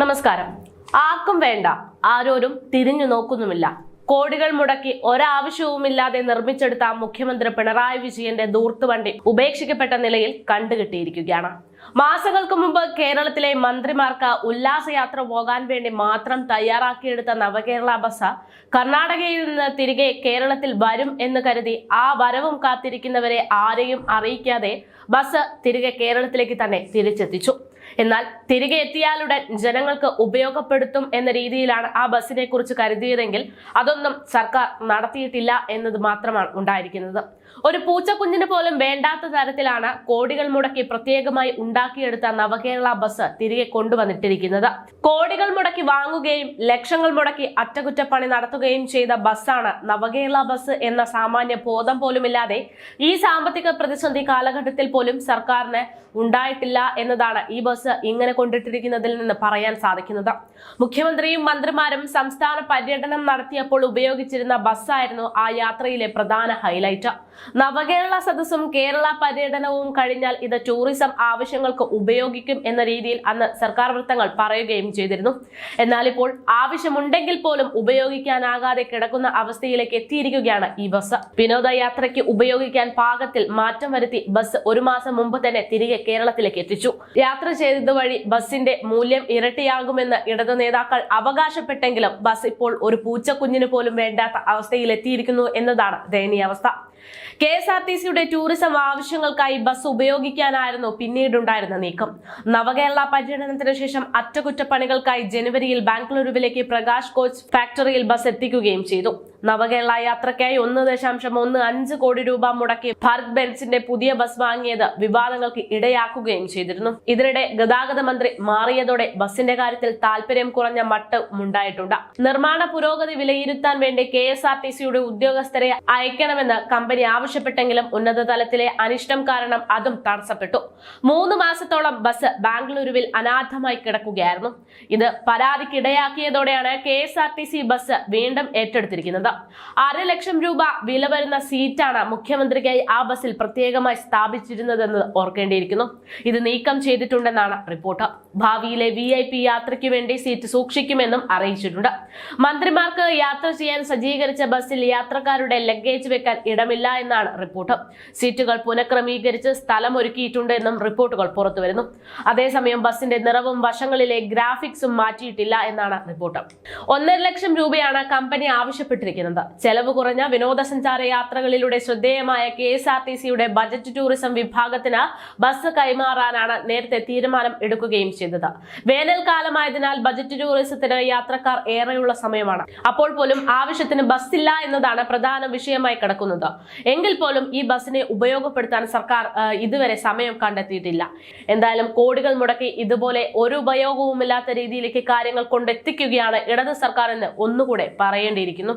നമസ്കാരം. ആർക്കും വേണ്ട. ആരോരും തിരിഞ്ഞു നോക്കുന്നുമില്ല. കോടികൾ മുടക്കി ഒരാവശ്യവുമില്ലാതെ നിർമ്മിച്ചെടുത്ത മുഖ്യമന്ത്രി പിണറായി വിജയന്റെ ദൂർത്തുവണ്ടി ഉപേക്ഷിക്കപ്പെട്ട നിലയിൽ കണ്ടുകിട്ടിയിരിക്കുകയാണ്. മാസങ്ങൾക്ക് മുമ്പ് കേരളത്തിലെ മന്ത്രിമാർക്ക് ഉല്ലാസയാത്ര പോകാൻ വേണ്ടി മാത്രം തയ്യാറാക്കിയെടുത്ത നവകേരള ബസ് കർണാടകയിൽ നിന്ന് തിരികെ കേരളത്തിൽ വരും എന്ന് കരുതി ആ വരവും കാത്തിരിക്കുന്നവരെ ആരെയും അറിയിക്കാതെ ബസ് തിരികെ കേരളത്തിലേക്ക് തന്നെ തിരിച്ചെത്തിച്ചു. എന്നാൽ തിരികെ എത്തിയാലുടൻ ജനങ്ങൾക്ക് ഉപയോഗപ്പെടുത്തും എന്ന രീതിയിലാണ് ആ ബസ്സിനെ കുറിച്ച് കരുതിയതെങ്കിൽ അതൊന്നും സർക്കാർ നടത്തിയിട്ടില്ല എന്നത് മാത്രമാണ് ഉണ്ടായിരിക്കുന്നത്. ഒരു പൂച്ചക്കുഞ്ഞിന് പോലും വേണ്ടാത്ത തരത്തിലാണ് കോടികൾ മുടക്കി പ്രത്യേകമായി ഉണ്ടാക്കിയെടുത്ത നവകേരള ബസ് തിരികെ കൊണ്ടുവന്നിട്ടിരിക്കുന്നത്. കോടികൾ മുടക്കി വാങ്ങുകയും ലക്ഷങ്ങൾ മുടക്കി അറ്റകുറ്റപ്പണി നടത്തുകയും ചെയ്ത ബസ്സാണ് നവകേരള ബസ് എന്ന സാമാന്യ ബോധം പോലുമില്ലാതെ ഈ സാമ്പത്തിക പ്രതിസന്ധി കാലഘട്ടത്തിൽ പോലും സർക്കാരിന് ഉണ്ടായിട്ടില്ല എന്നതാണ് ഈ ബസ് ഇങ്ങനെ കൊണ്ടിട്ടിരിക്കുന്നതിൽ നിന്ന് പറയാൻ സാധിക്കുന്നത്. മുഖ്യമന്ത്രിയും മന്ത്രിമാരും സംസ്ഥാന പര്യടനം നടത്തിയപ്പോൾ ഉപയോഗിച്ചിരുന്ന ബസ്സായിരുന്നു ആ യാത്രയിലെ പ്രധാന ഹൈലൈറ്റ് നവകേരള സദസ്സും കേരള പര്യടനവും കഴിഞ്ഞാൽ ഇത് ടൂറിസം ആവശ്യങ്ങൾക്ക് ഉപയോഗിക്കും എന്ന രീതിയിൽ അന്ന് സർക്കാർ വൃത്തങ്ങൾ പറയുകയും ചെയ്തിരുന്നു. എന്നാൽ ഇപ്പോൾ ആവശ്യമുണ്ടെങ്കിൽ പോലും ഉപയോഗിക്കാനാകാതെ കിടക്കുന്ന അവസ്ഥയിലേക്ക് എത്തിയിരിക്കുകയാണ് ഈ ബസ്. വിനോദയാത്രയ്ക്ക് ഉപയോഗിക്കാൻ പാകത്തിൽ മാറ്റം വരുത്തി ബസ് ഒരു മാസം മുമ്പ് തന്നെ തിരികെ കേരളത്തിലേക്ക് എത്തിച്ചു. യാത്ര ചെയ്തത് വഴി ബസിന്റെ മൂല്യം ഇരട്ടിയാകുമെന്ന് ഇടതു നേതാക്കൾ അവകാശപ്പെട്ടെങ്കിലും ബസ് ഇപ്പോൾ ഒരു പൂച്ചക്കുഞ്ഞിന് പോലും വേണ്ടാത്ത അവസ്ഥയിൽ എത്തിയിരിക്കുന്നു എന്നതാണ് ദയനീയാവസ്ഥ കെ എസ് ആർ ടി സിയുടെ ടൂറിസം ആവശ്യങ്ങൾക്കായി ബസ് ഉപയോഗിക്കാനായിരുന്നു പിന്നീടുണ്ടായിരുന്ന നീക്കം. നവകേരള പര്യടനത്തിന് ശേഷം അറ്റകുറ്റപ്പണികൾക്കായി ജനുവരിയിൽ ബാംഗ്ലൂരുവിലേക്ക് പ്രകാശ് കോച്ച് ഫാക്ടറിയിൽ ബസ് എത്തിക്കുകയും ചെയ്തു. നവകേരള യാത്രയ്ക്കായി ഒന്ന് ദശാംശം ഒന്ന് അഞ്ച് കോടി രൂപ മുടക്കി ഭാരത് ബെൻസിന്റെ പുതിയ ബസ് വാങ്ങിയത് വിവാദങ്ങൾക്ക് ഇടയാക്കുകയും ചെയ്തിരുന്നു. ഇതിനിടെ ഗതാഗത മന്ത്രി മാറിയതോടെ ബസിന്റെ കാര്യത്തിൽ താല്പര്യം കുറഞ്ഞ മട്ട് ഉണ്ടായിട്ടുണ്ട് നിർമ്മാണ പുരോഗതി വിലയിരുത്താൻ വേണ്ടി കെ എസ് ആർ ടി സിയുടെ ഉദ്യോഗസ്ഥരെ അയക്കണമെന്ന് കമ്പനി ആവശ്യപ്പെട്ടെങ്കിലും ഉന്നതതലത്തിലെ അനിഷ്ടം കാരണം അതും തടസ്സപ്പെട്ടു. മൂന്ന് മാസത്തോളം ബസ് ബാംഗ്ലൂരുവിൽ അനാഥമായി കിടക്കുകയായിരുന്നു. ഇത് പരാതിക്കിടയാക്കിയതോടെയാണ് K S R T C bus വീണ്ടും ഏറ്റെടുത്തിരിക്കുന്നത്. അര ലക്ഷം രൂപ വില വരുന്ന സീറ്റാണ് മുഖ്യമന്ത്രിക്കായി ആ ബസ്സിൽ പ്രത്യേകമായി സ്ഥാപിച്ചിരുന്നതെന്ന് ഓർക്കേണ്ടിയിരിക്കുന്നു. ഇത് നീക്കം ചെയ്തിട്ടുണ്ടെന്നാണ് റിപ്പോർട്ട്. ഭാവിയിലെ വി ഐ പി യാത്രയ്ക്ക് വേണ്ടി സീറ്റ് സൂക്ഷിക്കുമെന്നും അറിയിച്ചിട്ടുണ്ട്. മന്ത്രിമാർക്ക് യാത്ര ചെയ്യാൻ സജ്ജീകരിച്ച ബസ്സിൽ യാത്രക്കാരുടെ ലഗേജ് വെക്കാൻ ഇടമില്ല എന്നാണ് റിപ്പോർട്ട്. സീറ്റുകൾ പുനഃക്രമീകരിച്ച് സ്ഥലം ഒരുക്കിയിട്ടുണ്ട് എന്നും റിപ്പോർട്ടുകൾ പുറത്തുവരുന്നു. അതേസമയം ബസ്സിന്റെ നിറവും വശങ്ങളിലെ ഗ്രാഫിക്സും മാറ്റിയിട്ടില്ല എന്നാണ് റിപ്പോർട്ട്. ഒന്നര ലക്ഷം രൂപയാണ് കമ്പനി ആവശ്യപ്പെട്ടിരിക്കുന്നത്. ചെലവ് കുറഞ്ഞ വിനോദസഞ്ചാര യാത്രകളിലൂടെ ശ്രദ്ധേയമായ കെ എസ് ആർ ടി സിയുടെ ബജറ്റ് ടൂറിസം വിഭാഗത്തിന് ബസ് കൈമാറാനാണ് നേരത്തെ തീരുമാനം എടുക്കുകയും ചെയ്തത്. വേനൽക്കാലമായതിനാൽ ബജറ്റ് ടൂറിസത്തിന് യാത്രക്കാർ ഏറെയുള്ള സമയമാണ്. അപ്പോൾ പോലും ആവശ്യത്തിന് ബസ്സില്ല എന്നതാണ് പ്രധാന വിഷയമായി കിടക്കുന്നത്. എങ്കിൽ പോലും ഈ ബസ്സിനെ ഉപയോഗപ്പെടുത്താൻ സർക്കാർ ഇതുവരെ സമയം കണ്ടെത്തിയിട്ടില്ല. എന്തായാലും കോടികൾ മുടക്കി ഇതുപോലെ ഒരു ഉപയോഗവുമില്ലാത്ത രീതിയിലേക്ക് കാര്യങ്ങൾ കൊണ്ടെത്തിക്കുകയാണ് ഇടത് സർക്കാർ എന്ന് ഒന്നുകൂടെ പറയേണ്ടിയിരിക്കുന്നു.